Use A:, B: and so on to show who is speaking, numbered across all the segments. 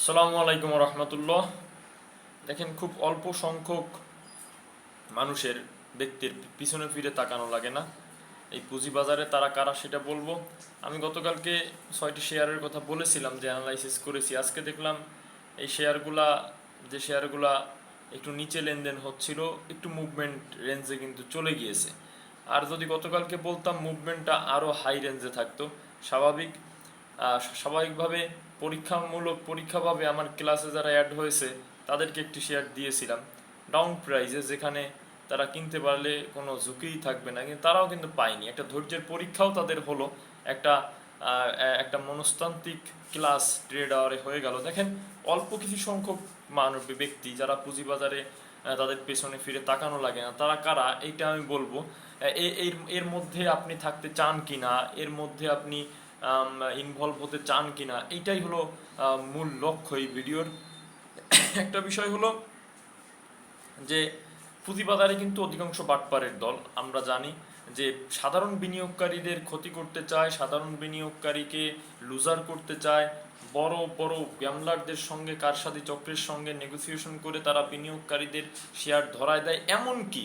A: আসসালামু আলাইকুম রহমতুল্লাহ। দেখেন, খুব অল্প সংখ্যক মানুষের ব্যক্তির পিছনে ফিরে তাকানো লাগে না। এই পুঁজিবাজারে তারা কারা সেটা বলব? আমি গতকালকে ছয়টি শেয়ারের কথা বলেছিলাম, যে অ্যানালাইসিস করেছি। আজকে দেখলাম, এই শেয়ারগুলা, যে শেয়ারগুলা একটু নিচে লেনদেন হচ্ছিল, একটু মুভমেন্ট রেঞ্জে কিন্তু চলে গিয়েছে। আর যদি গতকালকে বলতাম মুভমেন্টটা আরও হাই রেঞ্জে থাকতো, স্বাভাবিক স্বাভাবিকভাবে পরীক্ষামূলক পরীক্ষাভাবে আমার ক্লাসে যারা অ্যাড হয়েছে, তাদেরকে একটি শেয়ার দিয়েছিলাম। ডাউন প্রাইজে যেখানে তারা কিনতে পারলে কোনো ঝুঁকিই থাকবে না, কিন্তু তারাও কিন্তু পায়নি। একটা ধৈর্যের পরীক্ষাও তাদের হলো। একটা একটা মনস্তান্ত্রিক ক্লাস ট্রেড আওয়ারে হয়ে গেল। দেখেন, অল্প কিছু সংখ্যক মানব ব্যক্তি যারা পুঁজিবাজারে তাদের পেছনে ফিরে তাকানো লাগে না, তারা কারা? এইটা আমি বলব। এর এর মধ্যে আপনি থাকতে চান কি না এর মধ্যে আপনি ইনভলভ হতে চান কিনা, এইটাই হলো মূল লক্ষ্য এই ভিডিওর। একটা বিষয় হলো যে পুঁজিবাজারে কিন্তু অধিকাংশ বাটপারের দল, আমরা জানি যে সাধারণ বিনিয়োগকারীদের ক্ষতি করতে চায়, সাধারণ বিনিয়োগকারীকে লুজার করতে চায়, বড় বড় গ্যামলারদের সঙ্গে কারসাদি চক্রের সঙ্গে নেগোসিয়েশন করে তারা বিনিয়োগকারীদের শেয়ার ধরায় দেয়। এমনকি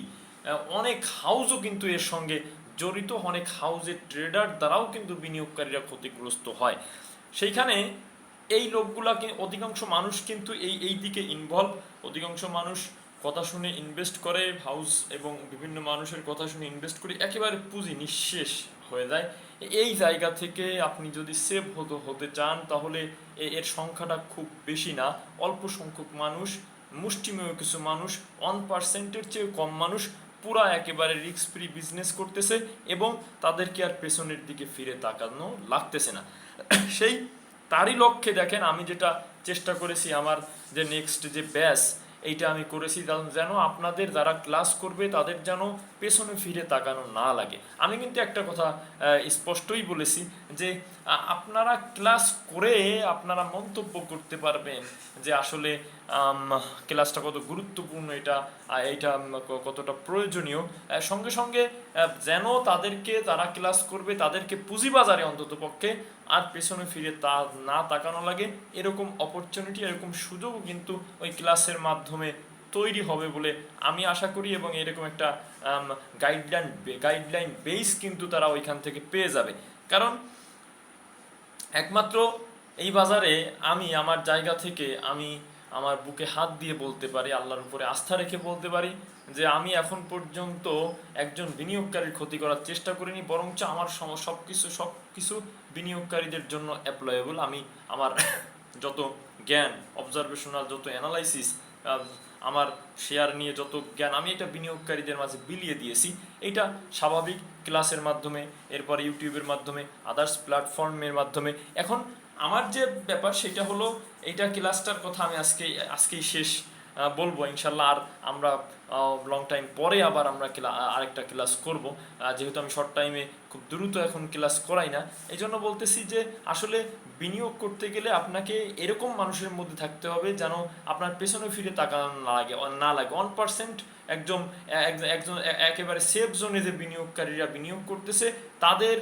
A: অনেক হাউসও কিন্তু এর সঙ্গে জড়িত অনেক হাউজের ট্রেডার দ্বারাও কিন্তু বিনিয়োগকারীরা ক্ষতিগ্রস্ত হয়। সেইখানে এই লোকগুলাকে অধিকাংশ মানুষ কিন্তু এই এই দিকে ইনভলভ অধিকাংশ মানুষ কথা শুনে ইনভেস্ট করে হাউস এবং বিভিন্ন মানুষের কথা শুনে ইনভেস্ট করে একেবারে পুঁজি নিঃশেষ হয়ে যায়। এই জায়গা থেকে আপনি যদি সেভ হতে হতে চান, তাহলে এর সংখ্যাটা খুব বেশি না। অল্প সংখ্যক মানুষ, মুষ্টিমেয় কিছু মানুষ ওয়ান পার্সেন্টের চেয়ে কম মানুষ পুরা একেবারে রিস্ক ফ্রি বিজনেস করতেছে এবং তাদেরকে আর পেছনের দিকে ফিরে তাকানো লাগতেছে না। সেই তারই লক্ষ্যে দেখেন আমি যেটা চেষ্টা করেছি আমার যে নেক্সট যে ব্যাস এইটা আমি করেছি যেন আপনাদের যারা ক্লাস করবে তাদের যেন পেছনে ফিরে তাকানো না লাগে। আমি কিন্তু একটা কথা স্পষ্টই বলেছি যে আপনারা ক্লাস করে আপনারা মন্তব্য করতে পারবেন যে আসলে ক্লাসটা কত গুরুত্বপূর্ণ, এটা এটা কতটা প্রয়োজনীয়। সঙ্গে সঙ্গে যেন তাদেরকে, তারা ক্লাস করবে, তাদেরকে পুঁজিবাজারে অন্তত পক্ষে আর পেছনে ফিরে তা, না তাকানো লাগে। এরকম অপরচুনিটি এরকম সুযোগও কিন্তু ওই ক্লাসের মাধ্যমে তৈরি হবে বলে আমি আশা করি এবং এরকম একটা গাইডলাইন গাইডলাইন বেস কিন্তু তারা ওইখান থেকে পেয়ে যাবে। কারণ একমাত্র এই বাজারে আমি আমার জায়গা থেকে আমি আমার বুকে হাত দিয়ে বলতে পারি, আল্লাহর উপরে আস্থা রেখে বলতে পারি যে আমি এখন পর্যন্ত একজন বিনিয়োগকারীর ক্ষতি করার চেষ্টা করিনি, বরঞ্চ আমার সম- কিছু সব কিছু বিনিয়োগকারীদের জন্য অ্যাপ্লয়েবল আমি আমার যত জ্ঞান অবজারভেশনাল যত অ্যানালাইসিস আমার শেয়ার নিয়ে যত জ্ঞান, আমি এটা বিনিয়োগকারীদের মাঝে বিলিয়ে দিয়েছি। এটা স্বাভাবিক ক্লাসের মাধ্যমে, এরপর ইউটিউবের মাধ্যমে আদার্স প্ল্যাটফর্মের মাধ্যমে। এখন আমার যে ব্যাপার, সেটা হলো, এইটা ক্লাসটার কথা আমি আজকে, আজকেই শেষ। বলব, ইনশাল্লাহ আর আমরা লং টাইম পরে আবার আমরা ক্লা- আরেকটা ক্লাস করব। যেহেতু আমি শর্ট টাইমে খুব দ্রুত এখন ক্লাস করাই না এই জন্য বলতেছি যে আসলে বিনিয়োগ করতে গেলে আপনাকে এরকম মানুষের মধ্যে থাকতে হবে যেন আপনার পেছনে ফিরে তাকানো না লাগে না লাগে। ওয়ান পার্সেন্ট একজন এক- একজন একেবারে সেফ জোনে যে বিনিয়োগকারীরা বিনিয়োগ করতেছে, তাদের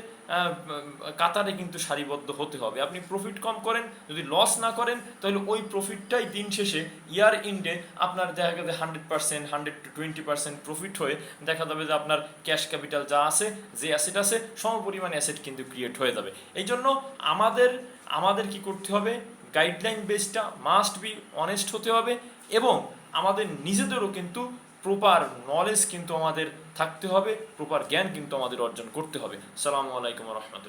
A: কাতারে কিন্তু সারিবদ্ধ হতে হবে। আপনি প্রফিট কম করেন, যদি লস না করেন, তাহলে ওই প্রফিটটাই দিন শেষে ইয়ার ইন্ডে আপনার দেখা গেছে hundred percent hundred to twenty percent profit হয়ে দেখা যাবে যে আপনার ক্যাশ ক্যাপিটাল যা আছে, যে অ্যাসেট আছে, সমপরিমাণ অ্যাসেট কিন্তু ক্রিয়েট হয়ে যাবে। এই জন্য আমাদের আমাদের কি করতে হবে? গাইডলাইন বেসটা মাস্ট বি অনেস্ট হতে হবে এবং আমাদের নিজেদেরও কিন্তু প্রপার নলেজ কিন্তু আমাদের থাকতে হবে, প্রপার জ্ঞান কিন্তু আমাদের অর্জন করতে হবে। সালামু আলাইকুম রহমতুল্লাহ।